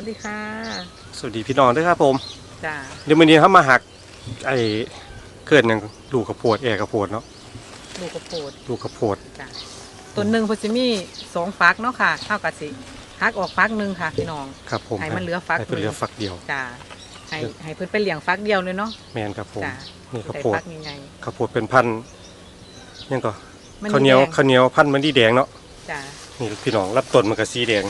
สวัสดีค่ะ สวัสดีพี่น้องด้วยครับผมจ้าเดี๋ยววันนี้เขามาหัก ไอ้เกิดหนึ่งลูกกระโพดแอร์กระโพดเนาะลูกกระโปดลูกกระโพดจ้าตัวหนึ่งเพนจะมีสองฟักเนาะค่ะเท่ากับสิหักออกฟักหนึ่งค่ะ พี่น้อง ครับผมให้มันเหลือฟักให้เพิ่นเหลือฟักเดียว จ้าให้ให้เพิ่นไปเลี้ยงฟักเดียวเลยเนาะแมนครับผมจ้านี่กระใส่โพดฟักใหญ่กระโพดเป็นพันธุ์ยังก็ๆมันข้าวเหนียวแดงข้าวเหนียวพันธุ์มันดีแดงเนาะจ้านี่พี่น้องรับต้นมันก็สีแดง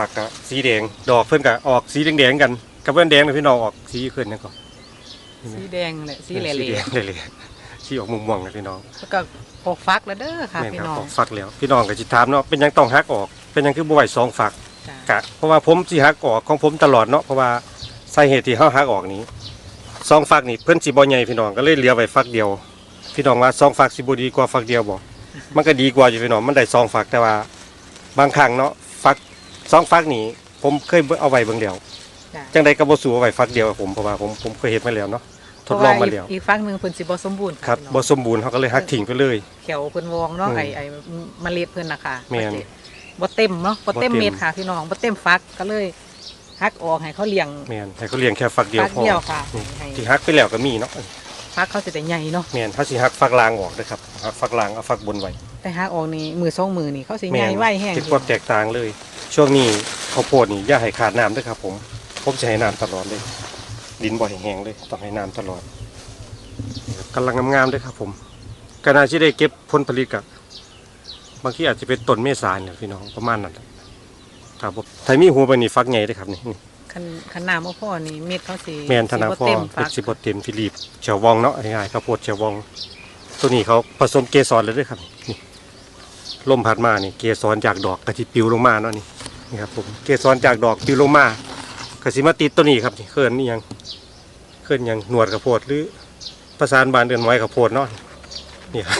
ฝักก็สีแดง ดอกเพิ่นก็ออกสีแดงๆกันกับเพื่อนแดงเลยพี่น้องออกสีขึ้นนั่นก็สีแดงเลยสีเหสีล่แดงเลยๆสีออกม่วงๆนะพี่น้องๆแล้วก็ออกฟักแล้วเด้อค่ะแม่นพี่ครับน้องออกฝักแล้วพี่น้องก็สิถามเนาะเป็นหยังต้องหักออก เป็นหยังคือบ่ไหวสองฝักจ้ากะเพราะว่าผมสิหักออกของผมตลอดเนาะเพราะว่าสาเหตุที่เฮาหักออกนี้สองฝักนี่เพิ่นสิบ่ใหญ่พี่น้องก็เลยเหลือไว้ฝักเดียว พี่น้องว่าสองฝักสิบ่ดีกว่าฝักเดียวบ่มันก็ดีกว่าอยู่พี่น้องมันได้สองฝักแต่ว่าบางครั้งเนาะฝัก สองฝักนี่ผมเคยเอาไว้เบิ่งเดียว จ้าจังใดก็บ่สู้เอาไว้ฝักเดียวกับผมเพราะว่าผมผมเคยเฮ็ดมาแล้วเนาะทดลองมาแล้วเพระว่อีกอีกฟักหนึ่งเพิ่นสิบ่สมบูรณ์ะครับพี่น้อง บ่สมบูรณ์เขาก็เลยหักทิ้งไปเลย เขียวเพิ่นวองเนาะอืมไอ้ไอ้เมล็ดเพิ่นน่ะค่ะแม่นบ่เต็มเนาะบ่เต็มบ่เต็ม เม็ดค่ะพี่น้องบ่เต็มฟักก็เลยหักออกให้เขาเลี้ยงแม่นให้เขาเลี้ยงแค่ฝักเดียวฟักพอเดียวค่ะนี่ให้ที่หักไปแล้วก็มีเนาะฟักเขาจะได้ใหญ่เนาะแม่นเขาสิหักฝักลางออกนะครับหักฝักลางเอาฝักบนไว้แต่หักออกนี่มือสองมือนี่เขาสิใหญ่ไวแห้งเป็นความแตกต่างเลย ช่วงนี้ข้าวโพดนี่อย่าให้ขาดน้ำด้วยครับ ผมผมจะให้น้ำตลอดเลย ดินบ่ให้แห้งเลยต้องให้น้ำตลอดกำลังงามๆด้วยครับ ผมกนาที่ได้เก็บผลผลิตกับบางทีอาจจะเป็นต้นเมษายนเนี่ยพี่น้องประมาณนั้นแหละครับผมถ้ามีหัวไปนี่ฟักใหญ่เลยครับนี่นี่คันคันน้ำบ่พอนี่เม็ดเขาสิแมนธนาสิพ่อบ่เต็มเป็ฟันกสิบเต็มฟิลิปเฉียววองเนาะง่ายๆข้าวโพดเฉียววอง ตัวนี้เขาผสมเกสรเลยด้วยครับนี่ลมพัดมานี่เกสรจากดอกกระทิปลิวลงมาเนาะนี่ นี่ครับผมเกสรจากดอกปลิวลงมากระสิมาติดตัวนี้ครับนี่เคลื่อนนี่ยังเคลื่อนยังหนวดข้าวโพดหรือประสานบานเดินไว้ข้าวโพดเนาะนี่ครับ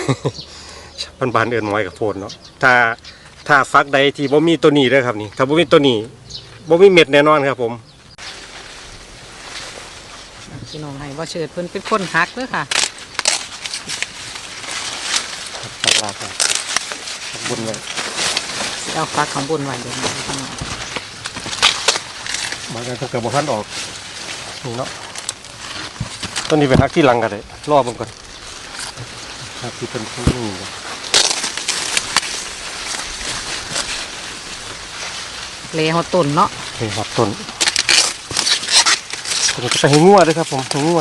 พันบานเดินไว้ข้าวโพดเนาะถ้าถ้าฟักใดที่บ่มีตัวนี้เด้อครับนี่ถ้าบ่มีตัวนี้บ่มีเม็ดแน่นอนครับผมพี่น้องให้บ่เชิดเพิ่นเป็นคนหักเด้อค่ะฟักลากครับฟักบนไว้สิ เอาฟักข้างบนไว้เดี๋ยวนี้พี่น้องบางอย่างถ้าเกิดบ่ทันออกนี่เนาะต้นนี้ไปหักที่หลังกันเลยรอบมันก่อนหักที่เป็นที่นี่ก่อนเลเฮาต้นเนาะนี่หักต้นต้นก็จะให้งัวด้วยครับผมให้งัว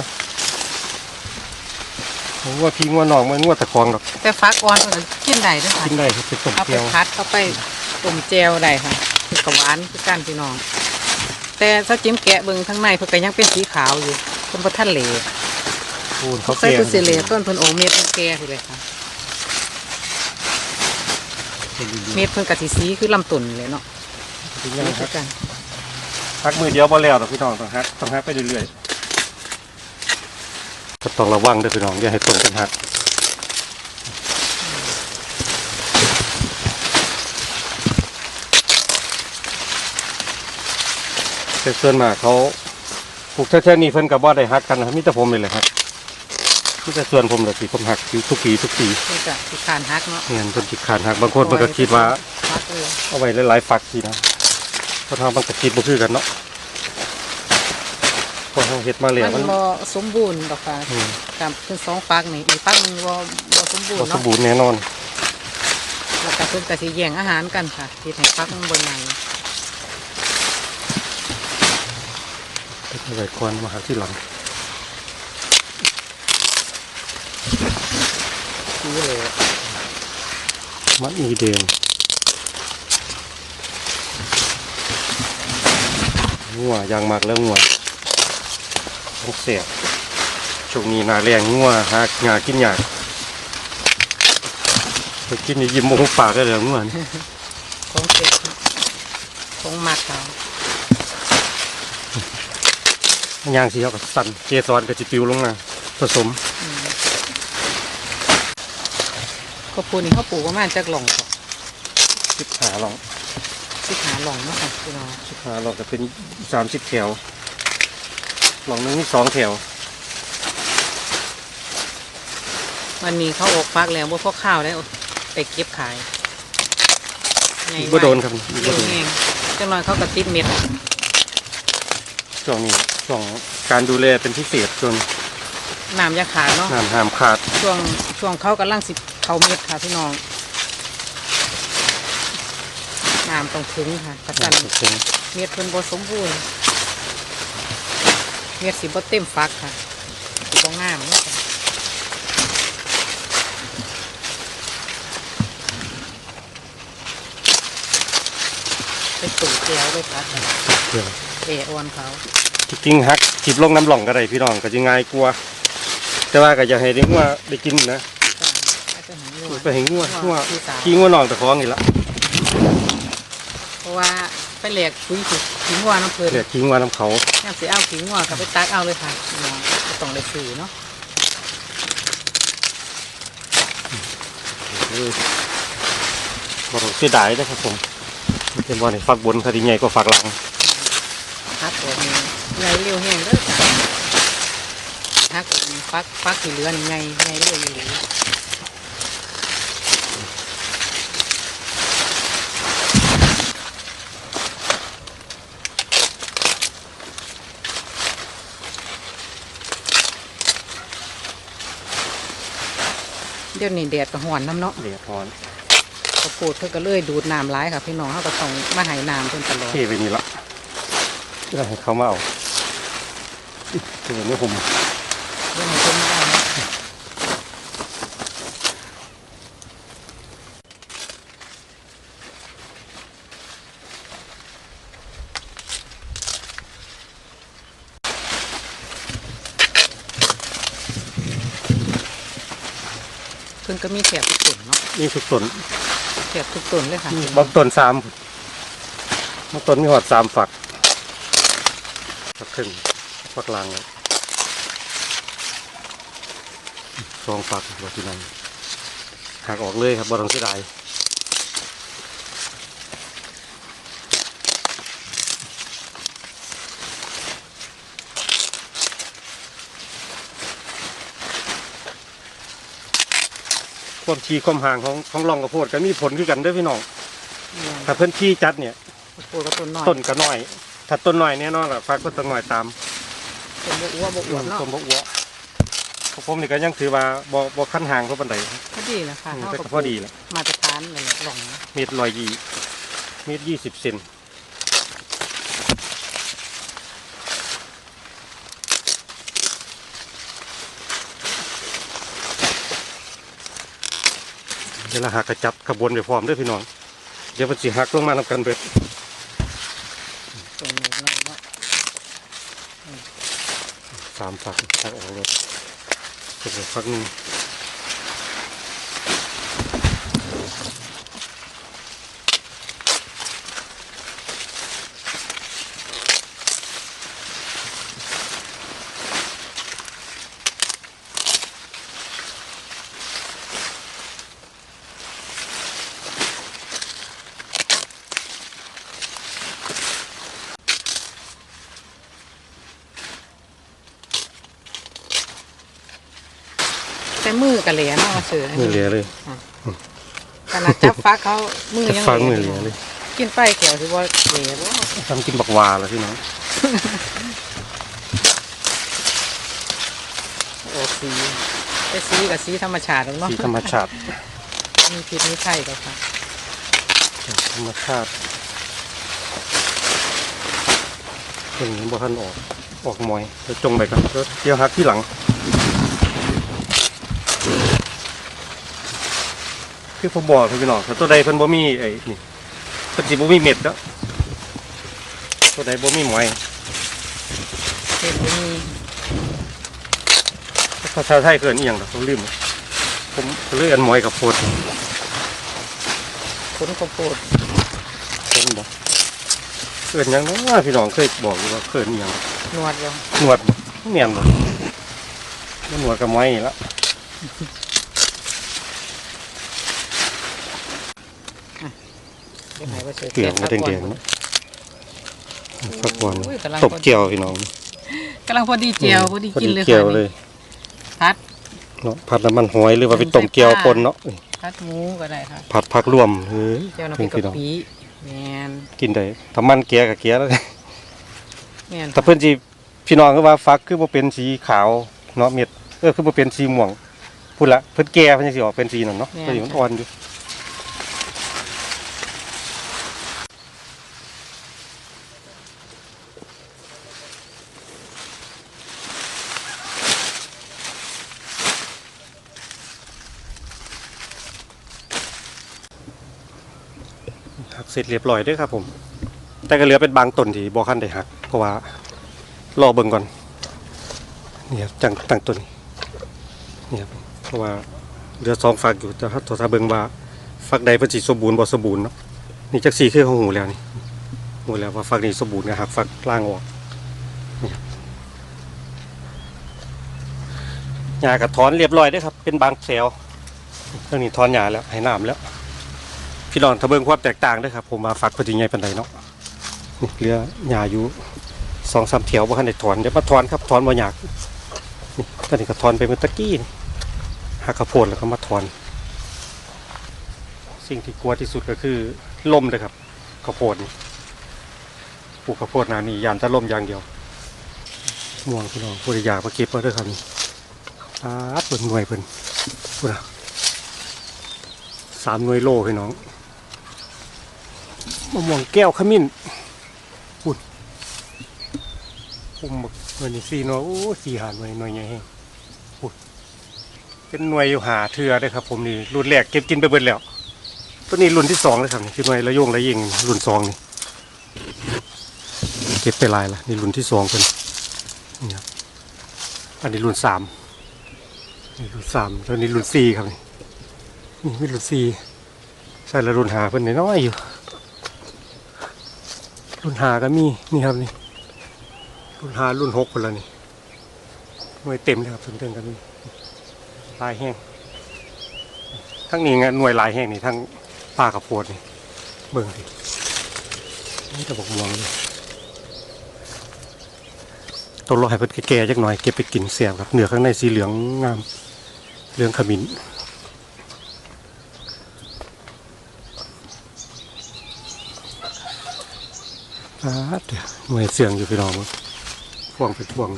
ให้งัวพี่งัวน้องมันงัวตะคองดอกแต่ฟักอ่อนเพิ่นก็กินได้เด้อค่ะกินได้ครับเป็นต้มเอาไปเกียวพัดเข้าไปต้มแจวได้ค่ะคือกระหวานคือกันพี่น้อง แต่ถ้าจิ้มแกะเบิ่งข้างในเพิ่นก็ยังเป็นสีขาวอยู่เพิ่นบ่ทันเหลปูนเขาใส่แก่คือสิเหลต้นเพิ่นโอเม็ดมันแก่คือเลยค่ะ เม็ดเพิ่นก็สิสีคือลำต้นเลยเนาะดีๆนี่นะคคืรับอกันหักมือเดียวบ่แล้วดอกพี่น้องต้องหักต้องหักไปเรื่อยๆ ก็ต้องระวังด้วยพี่น้องอย่าให้ต้นเป็นหักแต่ส่วนมากเขาปลูกแท้ๆนี่เพิ่นกับว่าได้ฮักกันนะครับมีแต่ผมนี่แหละครับมีแต่ส่วนผมเลยที่ผมหักอยู่ทุกปีทุกปีนี่ก็สิขานฮักเนาะเงินเพิ่นจิขาดหักบางคนเพิ่นก็คิดว่า ฮักเลยเอาไว้หลายๆฝักทีนะเพราะทางมันก็คิดบ่คือกันเนาะ พอเฮาเฮ็ดมาแล้วมัมันนบ่สมบูรณ์ดอกค่ะอืมตามเพิ่นสองฟักนี่อีกฟักหนึงบ่บ่สมบูรบ่ณ์สมเนาะบูรณ์แน่นอนแล้วก็เพิ่นก็สิแย่งอาหารกันค่ะเฮ็ดให้ฟักมันบ่ใหญ่เฮ็ดไว้ก่อนมาหักที่หลังสีเลยมันมีเดนงัวยางมากแล้วงัว ต้องเสียบช่วงนี้หนาแรงงัวหากหยากินหยากไปกินนี่ยิ้มโมโหปากได้เลยงัวนี่ของเจ็บของหมักเขายางสีเขาก็สั่นเกสรก็จิปิวลงมาผสมอืมก็พูนี่เขาปลูกประมาณจักหล่องสิบหาลองสิหาหล่องเนาะค่ะพี่น้องสิบหาลองก็เป็นสามสิบแถว ลองหนึงมีสองแถววันนี้เขาออกฟักแล้วว่าพวกข้าวได้เอาไปเก็บขายไงบ่โดนครับเร็บ่วโดนแห้งจังหน่อยเขาก็ติดเม็ดช่วงนี้ช่วงการดูแลเป็นพิเศษจนน้ำอยาขาดเนาะน้ำห้ามขาดช่วงช่วงเขากำลังสิเขาเม็ดค่ะพี่น้องน้ำต้องถึงค่ะกระสันถึงเม็ดเพิ่นบ่สมบูรณ์ เม็ดสิบ่เต็มฟักค่ะสิบ่งามเนาะค่ะเป็นตู่แก้วด้วยค่ะเดี๋ยวเอออนเขาที่จริงฮักจิบลงน้ำหล่องก็ได้พี่น้องก็จะง่ายกลัวาแต่ว่าก็อย่าให้ได้งัวได้กินนะอาจจะหางไปเห็นงัวงัวที่สามขี้งัวนองแต่ของนี่ละเพราะว่า ไปแหลกคุยคือขิงวัวน้ำเพลินเรียกขี้งัวน้ำเขาย่างสิเอาขิงวัวก็ไปตักเอาเลยค่ะพี่น้องบ่ต้องได้ซื้อเนาะเออบ่ต้องเสียดายนะครับผมเป็นบอลให้ฝักบนคดีใหญ่กว่าฝักหลังฮักตัวนี้ใหญ่เร็วแห้งเด้อจ้ะฮักตัวนี้ฟักฟักที่เหลือนี่ใหญ่ใหญ่เร็วอยู่ เดี๋ยวนี้แดดก็ห่อนน้ำเนาะเรียกพรข้าวโพดเพื่อก็เลยดูดน้ำร้ายค่ะพี่น้องเขาก็ต้องมาใหายน้ำเพิ่นตลอดเทไปนี่ละเพื่อให้เขามาเอาตัวนี้ผมเรื่องของเพิ่นมาเอาเนาะ ก็มีแถบทุกต้นเนาะนี่ทุกต้นแถบทุกต้นเลยค่ะบางต้นสามบางต้นมีหอดสามฝักฝักครึ่งฝักหลังเลยสองฝักว่าที่นั่นหักออกเลยครับบ่ต้องเสียด ความชีความห่างของของร่องกระโพดก็มีผลคือกันเด้วยพี่น้องถ้าเพิ่นขี้จัดเนี่ยข้าวโพดก็ต้นน้อยต้นก็น้อย ถ้าต้นน้อยแน่นอนล่ะฟักก็ต้นน้อยตามต้นบอ้วบอ้วนเนาะต้นบ่อ้วพวกผมนี่ก็ยังถือว่าบ่บ่ขั้นห่างเพราะปานใดพอดีนะคะอืมเท่าแต่กับก็พอดีแหละมาตรฐานเลยแหละหล่องนะเมตรร้อยยี่เมตรยี่สิบเซน เดี๋ยวเราหักกระจับขบวนไปพร้อมด้วยพี่น้อง เดี๋ยวมันสิหักลงมานำกันเบ็ดสามฝักหักออกรถสุดฝักหนึ่ง แต่มือกับเหลียเนาะมาเสือมือเหลียเลยขนาดจับฟักเขามือยังฟังเหมืลีอยเหลียเลย กินไปเขียวสิว่าเหลียบ่ทำกินบักวาแล้วพี่น้องโอ้สีแต่สีกับสีธรรมชาติหรอกเนาะที่ธรรมชาติมีพิษมีไข่ก็ค่ะธรรมชาติเป็นอย่างนี้บ่ทันออกออกมอยเดี๋ยวจงไปกันแล้วเดี๋ยวหักที่หลัง คือผมบอกพี่น้องถ้าตัวใดเพิ่นบ่มีไอ้นี่เพิ่นสิบ่มีเม็ดแล้วตัวใดบ่มีหมอยเห็นบ่มีภาษาไทยเกินอีหยังดอกผมลืมผมเลือกอันหมอยกับโพดผลข้าวโพดผมบอกเกินหยังเนาะพี่น้องเคยบอกอยู่ว่าเกินอีหยังนวดบ่หนวดบ่เนียนบ่มันหนวดกับหมอยนี่ละ เดี๋ยวให้ว่าเสือเกลือมาแดงก่ๆนะฟักบอลอุ้ยกำลังตบเจียวพี่น้องกำลังพอดีเจียวพอดีกินเลยเจียวค่ะเลยพัดเนาะผัดน้ำมันหอยหรือว่าไปต้มเจียวปนเนาะพัดหมูก็ได้ค่ะผัดผักรวมเฮ้ยเจียวน้ำพเพิ่ริงกพี่น้องกะปิแมนกินได้ถ้ามันเกลียกับเกลียแล้วแมนแต่เพิ่นสิพี่น้องก็ว่าฟักคือบ่เป็นสีขาวเนาะเม็ดเออคือบ่เป็นสีม่วงพูดละเพิ่นแก่เพิ่นจังสิออกเป็นสีนั่นเนาะก็อยู่มันอ่อนอยู่ เสร็จเรียบร้อยด้อครับผม แต่ก็เหลือเป็นบางต้นที่บ่คันได้หัก เพราะว่ารอเบิ่งก่อนเนี่ยครับจังตั้งต้นนี้เนี่ยครับเพราะว่าเหลือสองฝักอยู่แต่ถ้าถ้าเบิ่งว่าฝักใดเพิ่นสิสมบูรณ์บ่สมบูรณ์เนาะนี่จักสีคือเขาหูแล้วนี่หูแล้วว่าฝักนี้สมบูรณ์ก็หักฝักล่างออกนี่ครับหญ้าก็ถอนเรียบร้อยด้อครับ เป็นบางแถวเรื่องนี้ถอนหญ้าแล้วให้น้ำแล้ว พี่น้องถ้าเบิงความแตกต่างด้อครับ ผมว่าฝักพิ่นสิใหญ่ปานใดเนาะนี่เรือหญ้าอยู่สองสามแถวบ่คันได้ถอนเดี๋ยวมาถอนครับถอนบ่ยากนี่ตอนนี้ก็ถอนไปเมื่อตะกี้หักข้าวโพดแล้วก็มาถอน สิ่งที่กลัวที่สุดก็คือลมเลยครับข้าวโพดนี่ปลูกข้าวโพดนานี่ยานจะลมอย่างเดียวม่วงพี่น้องผู้ใดอยากมาเก็บมาด้อครับนี่อาดเพิ่นหน่วยเพิ่นพูดนะสามหน่วยโลพี่น้อง มะม่วงแก้วขมิ้นปุ่มบักหน่วยนี่สี่หน่วยโอ้สี่หาหน่วยหน่วยใหญ่แฮงโอ้ยเป็นหน่วยอยู่หาเทือเลยครับ ผมนี่รุ่นแรกเก็บกินไปเบิดแล้วตัวนี้รุ่นที่สองเลยครับนี่คือหน่วยระโยงระยิงรุ่นสองนี่เก็บไปลายละนี่รุ่นที่สองเป็นนี่ครับอันนี้รุ่นสามนี่รุ่นสามตัวนี้รุ่นสี่ครับนี่นี่ไม่รุ่นสี่ใช่ละรุ่นหาเพิ่นน้อยอยู่ รุ่นหาก็มีนี่ครับนี่รุ่นหารุ่นหกคนละนี่หน่วยเต็มเลยครับถึงเงกันนี่ลายแห้งทั้งนี้ไงหน่วยลายแห้งนี่ทั้งป้ากับโพดนี่เบิ่งดินี่ตะบกม่วงเลยต้นรอให้เพิ่นแก่ๆจักหน่อยเก็บไปกินเสียบครับเนื้อข้างในสีเหลืองงามเหลืองขมิ้น อาดเดี๋ยวหน่วยเสียงอยู่พี่น้องมั้งพ่วงเป็นพ่วง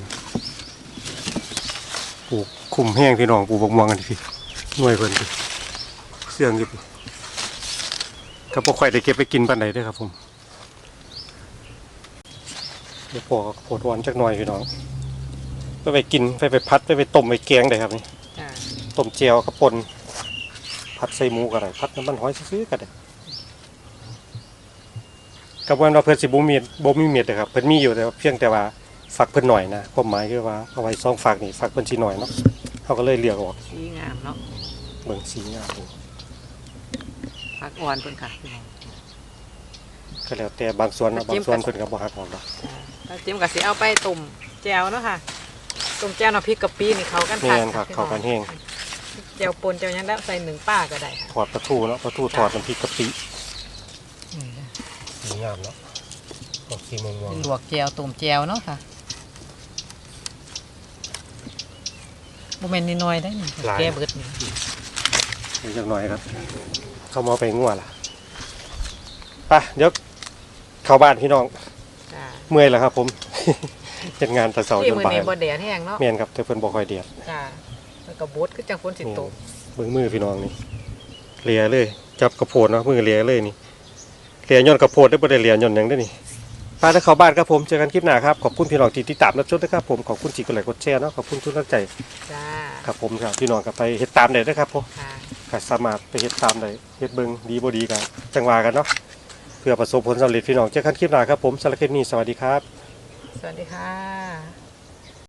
ปลูกคุมแห้งพี่น้องปลูกบกม่วงกันพี่หน่วยเพิ่นพี่เสื่องอยู่พี่ก็พอค่อยได้เก็บไปกินปันไหนด้วยครับผมเดี๋ยวพอโผดหวานจักหน่อยพี่น้องไปไปกินไปไปพัดไปไปต้มไปแกงได้ครับนี่จ้าต้มเจียวกับปนพัดใส่หมูก็ได้พัดน้ำมันหอยซื้อๆก็ได้ กับวันเราเพิ่นสิบ่มีบ่มีเม็ดนะครับเพิ่นมีอยู่แต่ว่าเพียงแต่ว่าฝักเพิ่นหน่อยนะความหมายคือว่าเอาไว้ซองฝักนี่ฝักเพิ่นสิหน่อยเนาะเขาก็เลยเลือกออกสีงามเนาะเบิ่งสีงามดูผักอ่อนเพิ่นค่ะพี่น้องก็แล้วแต่บางส่วนเนาะบางส่วนเพิ่นก็บ่หักออกดอกถ้าจิ้มก็สิเอาไปตุ่มแจวเนาะค่ะตุ่มแจวน้ำพริกกะปินี่เขากันแม่นครับพี่เข้ากันแห้งแจวปนแจวหยังได้ใส่หนึ่งป้าก็ได้ค่ะทอดปลาทูเนาะปลาทูทอดน้ำพริกกะปิ สีงามเนาะออกสีม่วงลวกแจวตุ่มแจวเนาะค่ะบ่แม่นนิดหน่อยได้นี่แกเบิดนี่ๆนี่จักหน่อยครับ เข้ามาไปงัวล่ะไปเดี๋ยวเข้าบ้านพี่น้องจ้าเมื่อยแล้วครับ ผมเฮ็ดงานแต่เช้าที่จนมื้อบ่ายนี้บ่แดดแห้งเนาะแม่นครับแต่เพิ่นบ่ค่อยเดียดจ้าแล้วก็บดคือจังฝนสิตกเบิ่งมือพี่น้องนี่เลียเลย จับกระโพดเนาะมือเลียเลยนี่เลียย้อนกระโพดได้บ่ได้เลียย้อนหยังได้อนี่ไปแล้วเข้าบ้านครับผมเจอกันคลิปหน้าครับขอบคุณพี่น้องที่ติดตามรับชมนะครับผมขอบคุณที่กดไลค์กดแชร์เนาะขอบคุณทุกท่านใจจ้าครับผมครับพี่น้องก็ไปเฮ็ดตามได้เด้อครับผมค่ะ ก็สามารถไปเฮ็ดตามได้เฮ็ดเบิ่งดีบ่ดีก็จังว่ากันเนาะเพื่อประสบผลสำเร็จพี่น้องเจอกันคลิปหน้าครับผมสำหรับคลิปนี้สวัสดีครับ สวัสดีค่ะ